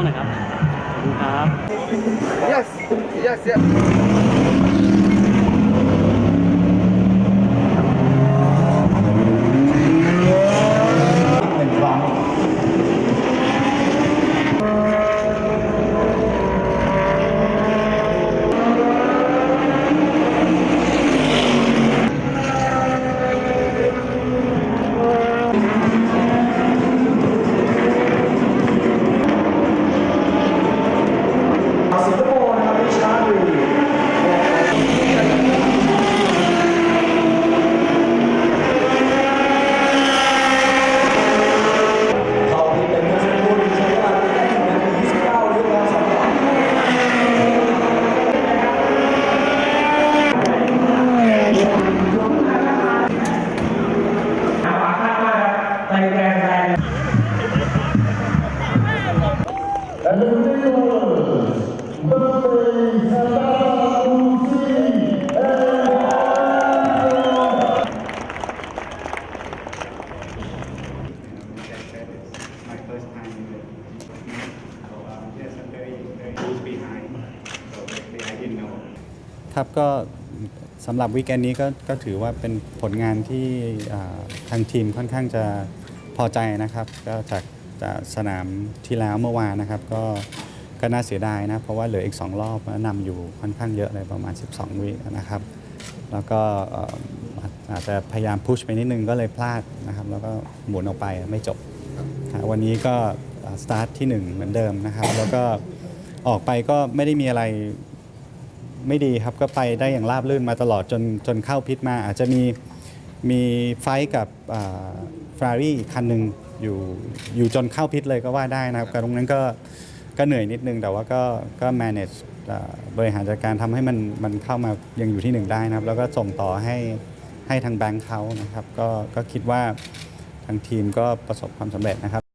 ้องหน่อยครับขอบคุณครับ Yes, yes, yes. My first time in the so um, yes, I'm very very l o s e behind. So basically, I didn't know. ครับก็สำหรับวีคแอนนี้ก็ก็ถือว่าเป็นผลงานที่ทางทีมค่อนข้างจะพอใจนะครับ ก็จากจากสนามที่แล้วเมื่อวานนะครับ ก็ก็น่าเสียดายนะ เพราะว่าเหลืออีก 2 รอบแล้วนำอยู่ค่อนข้างเยอะเลยประมาณ 12 วินะครับ แล้วก็อาจจะพยายามพุชไปนิดนึงก็เลยพลาดนะครับ แล้วก็หมุนออกไปไม่จบ วันนี้ก็สตาร์ทที่ 1 เหมือนเดิมนะครับ แล้วก็ออกไปก็ไม่ได้มีอะไรไม่ดีครับก็ไปได้อย่างราบรื่นมาตลอดจนจนเข้าพิษมา อาจจะมีมีไฟท์กับฟรารี่คันหนึ่งอยู่อยู่จนเข้าพิษเลยก็ว่าได้นะครับการตรงนั้นก็ก็เหนื่อยนิดนึง แต่ว่าก็ก็ manage บริหารจัดการทำให้มันมันเข้ามายังอยู่ที่หนึ่งได้นะครับ แล้วก็ส่งต่อให้ให้ทางแบงค์เขานะครับ ก็ก็คิดว่าางทีมก็ประสบความสำเร็จนะครับ